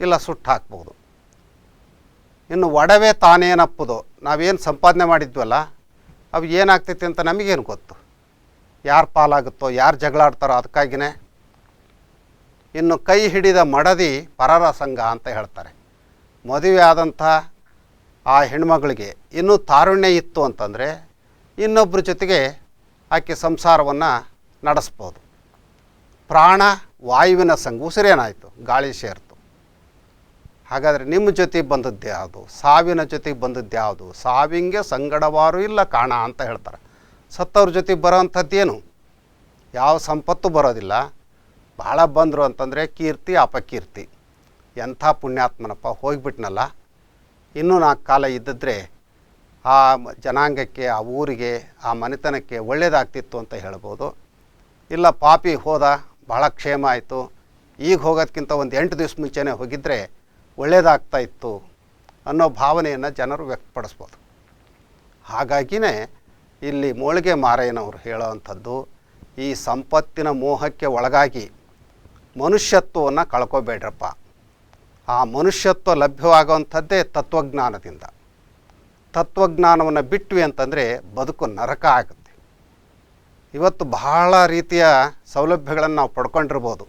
ಇಲ್ಲ ಸುಟ್ಟು ಹಾಕ್ಬೋದು. ಇನ್ನು ಒಡವೆ ತಾನೇನಪ್ಪದು? ನಾವೇನು ಸಂಪಾದನೆ ಮಾಡಿದ್ವಲ್ಲ, ಅವು ಏನಾಗ್ತೈತಿ ಅಂತ ನಮಗೇನು ಗೊತ್ತು? ಯಾರು ಪಾಲಾಗುತ್ತೋ, ಯಾರು ಜಗಳಾಡ್ತಾರೋ ಅದಕ್ಕಾಗಿನೇ ಇನ್ನು ಕೈ ಹಿಡಿದ ಮಡದಿ ಪರರ ಸಂಘ ಅಂತ ಹೇಳ್ತಾರೆ. ಮದುವೆ ಆದಂಥ ಆ ಹೆಣ್ಮಗಳಿಗೆ ಇನ್ನೂ ತಾರುಣ್ಯ ಇತ್ತು ಅಂತಂದರೆ ಇನ್ನೊಬ್ಬರ ಜೊತೆಗೆ ಆಕೆ ಸಂಸಾರವನ್ನು ನಡೆಸ್ಬೋದು. ಪ್ರಾಣ ವಾಯುವಿನ ಸಂಘ ಉಸಿರೇನಾಯಿತು, ಗಾಳಿ ಸೇರ್ತು. ಹಾಗಾದರೆ ನಿಮ್ಮ ಜೊತೆಗೆ ಬಂದದ್ದು ಯಾವುದು? ಸಾವಿನ ಜೊತೆಗೆ ಬಂದದ್ದು ಯಾವುದು? ಸಾವಿಂಗೆ ಸಂಗಡವಾರು ಇಲ್ಲ ಕಾಣ ಅಂತ ಹೇಳ್ತಾರೆ. ಸತ್ತವ್ರ ಜೊತೆಗೆ ಏನು? ಯಾವ ಸಂಪತ್ತು ಬರೋದಿಲ್ಲ. ಭಾಳ ಬಂದರು ಅಂತಂದರೆ ಕೀರ್ತಿ, ಅಪಕೀರ್ತಿ. ಎಂಥ ಪುಣ್ಯಾತ್ಮನಪ್ಪ, ಹೋಗಿಬಿಟ್ನಲ್ಲ. ಇನ್ನೂ ನಾಲ್ಕು ಕಾಲ ಇದ್ದಿದ್ರೆ ಆ ಜನಾಂಗಕ್ಕೆ, ಆ ಊರಿಗೆ, ಆ ಮನೆತನಕ್ಕೆ ಒಳ್ಳೆಯದಾಗ್ತಿತ್ತು ಅಂತ ಹೇಳ್ಬೋದು. ಇಲ್ಲ ಪಾಪಿ ಹೋದ, ಭಾಳ ಕ್ಷೇಮ ಆಯಿತು. ಈಗ ಹೋಗೋದಕ್ಕಿಂತ ಒಂದು ಎಂಟು ದಿವಸ ಮುಂಚೆನೇ ಹೋಗಿದ್ದರೆ ಒಳ್ಳೆಯದಾಗ್ತಾ ಇತ್ತು ಅನ್ನೋ ಭಾವನೆಯನ್ನು ಜನರು ವ್ಯಕ್ತಪಡಿಸ್ಬೋದು. ಹಾಗಾಗಿನೇ ಇಲ್ಲಿ ಮೋಳಿಗೆ ಮಾರಯ್ಯನವರು ಹೇಳೋವಂಥದ್ದು, ಈ ಸಂಪತ್ತಿನ ಮೋಹಕ್ಕೆ ಒಳಗಾಗಿ ಮನುಷ್ಯತ್ವವನ್ನು ಕಳ್ಕೊಬೇಡ್ರಪ್ಪ. ಆ ಮನುಷ್ಯತ್ವ ಲಭ್ಯವಾಗುವಂಥದ್ದೇ ತತ್ವಜ್ಞಾನದಿಂದ. ತತ್ವಜ್ಞಾನವನ್ನು ಬಿಟ್ವಿ ಅಂತಂದರೆ ಬದುಕು ನರಕ ಆಗುತ್ತೆ. ಇವತ್ತು ಬಹಳ ರೀತಿಯ ಸೌಲಭ್ಯಗಳನ್ನು ನಾವು ಪಡ್ಕೊಂಡಿರ್ಬೋದು.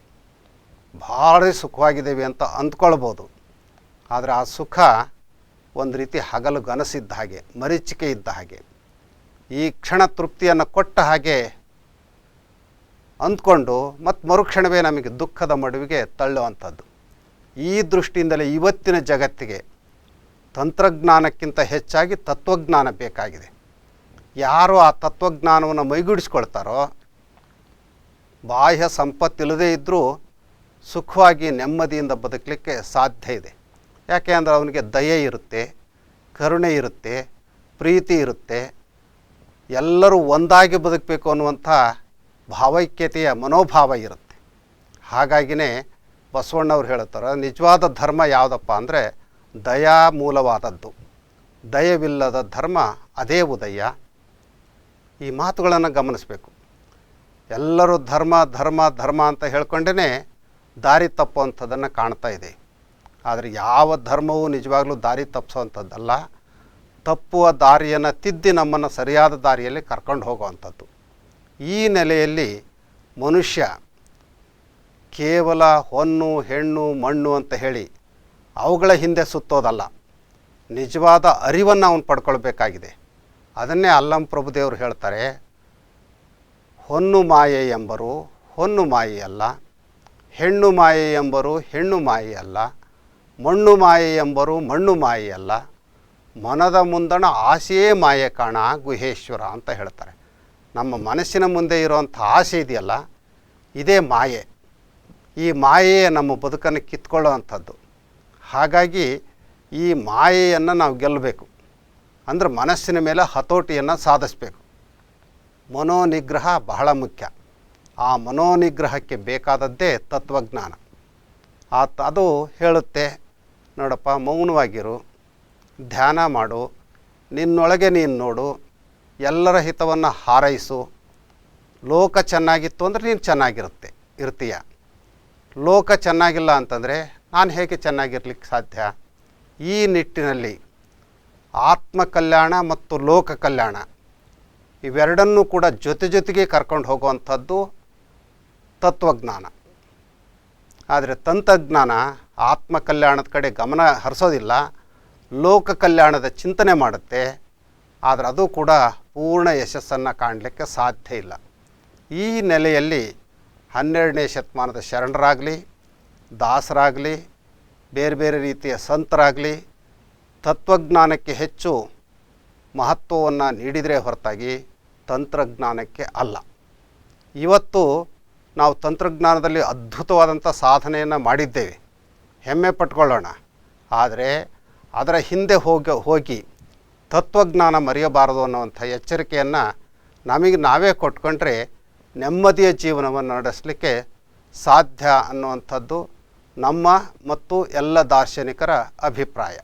ಭಾಳ ಸುಖವಾಗಿದ್ದೇವೆ ಅಂತ ಅಂದ್ಕೊಳ್ಬೋದು. ಆದರೆ ಆ ಸುಖ ಒಂದು ರೀತಿ ಹಗಲು ಗನಸಿದ್ದ ಹಾಗೆ, ಮರೀಚಿಕೆ ಇದ್ದ ಹಾಗೆ. ಈ ಕ್ಷಣ ತೃಪ್ತಿಯನ್ನು ಕೊಟ್ಟ ಹಾಗೆ ಅಂದ್ಕೊಂಡು ಮತ್ತು ಮರುಕ್ಷಣವೇ ನಮಗೆ ದುಃಖದ ಮಡುವಿಗೆ ತಳ್ಳುವಂಥದ್ದು. ಈ ದೃಷ್ಟಿಯಿಂದಲೇ ಇವತ್ತಿನ ಜಗತ್ತಿಗೆ ತಂತ್ರಜ್ಞಾನಕ್ಕಿಂತ ಹೆಚ್ಚಾಗಿ ತತ್ವಜ್ಞಾನ ಬೇಕಾಗಿದೆ. ಯಾರು ಆ ತತ್ವಜ್ಞಾನವನ್ನು ಮೈಗೂಡಿಸ್ಕೊಳ್ತಾರೋ, ಬಾಹ್ಯ ಸಂಪತ್ತಿಲ್ಲದೇ ಇದ್ದರೂ ಸುಖವಾಗಿ ನೆಮ್ಮದಿಯಿಂದ ಬದುಕಲಿಕ್ಕೆ ಸಾಧ್ಯ ಇದೆ. ಯಾಕೆ ಅಂದರೆ ಅವನಿಗೆ ದಯೆ ಇರುತ್ತೆ, ಕರುಣೆ ಇರುತ್ತೆ, ಪ್ರೀತಿ ಇರುತ್ತೆ ಎಲ್ಲರೂ ಒಂದಾಗಿ ಬದುಕಬೇಕು ಅನ್ನುವಂಥ ಭಾವೈಕ್ಯತೆಯ ಮನೋಭಾವ ಇರುತ್ತೆ. ಹಾಗಾಗಿನೇ ಬಸವಣ್ಣವ್ರು ಹೇಳುತ್ತಾರೆ ನಿಜವಾದ ಧರ್ಮ ಯಾವುದಪ್ಪ ಅಂದರೆ ದಯಾ ಮೂಲವಾದದ್ದು. ದಯವಿಲ್ಲದ ಧರ್ಮ ಅದೇ ಉದಯ. ಈ ಮಾತುಗಳನ್ನು ಗಮನಿಸಬೇಕು. ಎಲ್ಲರೂ ಧರ್ಮ ಧರ್ಮ ಧರ್ಮ ಅಂತ ಹೇಳ್ಕೊಂಡೇ ದಾರಿ ತಪ್ಪುವಂಥದ್ದನ್ನು ಕಾಣ್ತಾ ಇದೆ. ಆದರೆ ಯಾವ ಧರ್ಮವೂ ನಿಜವಾಗ್ಲೂ ದಾರಿ ತಪ್ಪಿಸೋವಂಥದ್ದಲ್ಲ ತಪ್ಪುವ ದಾರಿಯನ್ನು ತಿದ್ದಿ ನಮ್ಮನ್ನು ಸರಿಯಾದ ದಾರಿಯಲ್ಲಿ ಕರ್ಕೊಂಡು ಹೋಗುವಂಥದ್ದು. ಈ ನೆಲೆಯಲ್ಲಿ ಮನುಷ್ಯ ಕೇವಲ ಹೊನ್ನು, ಹೆಣ್ಣು, ಮಣ್ಣು ಅಂತ ಹೇಳಿ ಅವುಗಳ ಹಿಂದೆ ಸುತ್ತೋದಲ್ಲ. ನಿಜವಾದ ಅರಿವನ್ನು ಅವನು ಪಡ್ಕೊಳ್ಬೇಕಾಗಿದೆ. ಅದನ್ನೇ ಅಲ್ಲಂ ಪ್ರಭುದೇವರು ಹೇಳ್ತಾರೆ, ಹೊನ್ನು ಮಾಯೆ ಎಂಬರು ಹೊನ್ನು ಮಾಯೆಯಲ್ಲ ಹೆಣ್ಣು ಮಾಯೆ ಎಂಬರು ಹೆಣ್ಣು ಮಾಯೆಯಲ್ಲ ಮಣ್ಣು ಮಾಯೆ ಎಂಬರು ಮಣ್ಣು ಮಾಯೆಯಲ್ಲ ಮನದ ಮುಂದಣ ಆಸೆಯೇ ಮಾಯೆ ಕಾಣ ಗುಹೇಶ್ವರ ಅಂತ ಹೇಳ್ತಾರೆ. ನಮ್ಮ ಮನಸ್ಸಿನ ಮುಂದೆ ಇರುವಂಥ ಆಸೆ ಇದೆಯಲ್ಲ, ಇದೇ ಮಾಯೆ. ಈ ಮಾಯೆಯೇ ನಮ್ಮ ಬದುಕನ್ನು ಕಿತ್ಕೊಳ್ಳೋ ಅಂಥದ್ದು ಹಾಗಾಗಿ ಈ ಮಾಯೆಯನ್ನು ನಾವು ಗೆಲ್ಲಬೇಕು. ಅಂದರೆ ಮನಸ್ಸಿನ ಮೇಲೆ ಹತೋಟಿಯನ್ನು ಸಾಧಿಸಬೇಕು. ಮನೋನಿಗ್ರಹ ಬಹಳ ಮುಖ್ಯ. ಆ ಮನೋನಿಗ್ರಹಕ್ಕೆ ಬೇಕಾದದ್ದೇ ತತ್ವಜ್ಞಾನ. ಆ ಅದು ಹೇಳುತ್ತೆ, ನೋಡಪ್ಪ, ಮೌನವಾಗಿರು. ಧ್ಯಾನ ಮಾಡು, ನಿನ್ನೊಳಗೆ ನೀನು ನೋಡು, ಎಲ್ಲರ ಹಿತವನ್ನು ಹಾರೈಸು. ಲೋಕ ಚೆನ್ನಾಗಿತ್ತು ಅಂದರೆ ನೀನು ಚೆನ್ನಾಗಿರುತ್ತೆ, ಇರ್ತೀಯ. ಲೋಕ ಚೆನ್ನಾಗಿಲ್ಲ ಅಂತಂದರೆ ನಾನು ಹೇಗೆ ಚೆನ್ನಾಗಿರ್ಲಿಕ್ಕೆ ಸಾಧ್ಯ? ಈ ನಿಟ್ಟಿನಲ್ಲಿ ಆತ್ಮ ಕಲ್ಯಾಣ ಮತ್ತು ಲೋಕ ಕಲ್ಯಾಣ ಇವೆರಡನ್ನೂ ಕೂಡ ಜೊತೆ ಜೊತೆಗೆ ಕರ್ಕೊಂಡು ಹೋಗುವಂಥದ್ದು ತತ್ವಜ್ಞಾನ. ಆದರೆ ತಂತ್ರಜ್ಞಾನ ಆತ್ಮ ಕಲ್ಯಾಣದ ಕಡೆ ಗಮನ ಹರಿಸೋದಿಲ್ಲ. ಲೋಕ ಕಲ್ಯಾಣದ ಚಿಂತನೆ ಮಾಡುತ್ತೆ, ಆದರೆ ಅದು ಕೂಡ ಪೂರ್ಣ ಯಶಸ್ಸನ್ನು ಕಾಣಲಿಕ್ಕೆ ಸಾಧ್ಯ ಇಲ್ಲ. ಈ ನೆಲೆಯಲ್ಲಿ ಹನ್ನೆರಡನೇ ಶತಮಾನದ ಶರಣರಾಗಲಿ, ದಾಸರಾಗಲಿ, ಬೇರೆ ಬೇರೆ ರೀತಿಯ ಸಂತರಾಗಲಿ, ತತ್ವಜ್ಞಾನಕ್ಕೆ ಹೆಚ್ಚು ಮಹತ್ವವನ್ನು ನೀಡಿದರೆ ಹೊರತಾಗಿ ತಂತ್ರಜ್ಞಾನಕ್ಕೆ ಅಲ್ಲ. ಇವತ್ತು ನಾವು ತಂತ್ರಜ್ಞಾನದಲ್ಲಿ ಅದ್ಭುತವಾದಂಥ ಸಾಧನೆಯನ್ನು ಮಾಡಿದ್ದೇವೆ. ಹೆಮ್ಮೆ ಪಟ್ಕೊಳ್ಳೋಣ. ಆದರೆ ಅದರ ಹಿಂದೆ ಹೋಗಿ ಹೋಗಿ ತತ್ವಜ್ಞಾನ ಮರೆಯಬಾರದು ಅನ್ನುವಂಥ ಎಚ್ಚರಿಕೆಯನ್ನು ನಮಗೆ ನಾವೇ ಕೊಟ್ಕೊಂಡ್ರೆ ನೆಮ್ಮದಿಯ ಜೀವನವನ್ನು ನಡೆಸಲಿಕ್ಕೆ ಸಾಧ್ಯ ಅನ್ನುವಂಥದ್ದು ನಮ್ಮ ಮತ್ತು ಎಲ್ಲ ದಾರ್ಶನಿಕರ ಅಭಿಪ್ರಾಯ.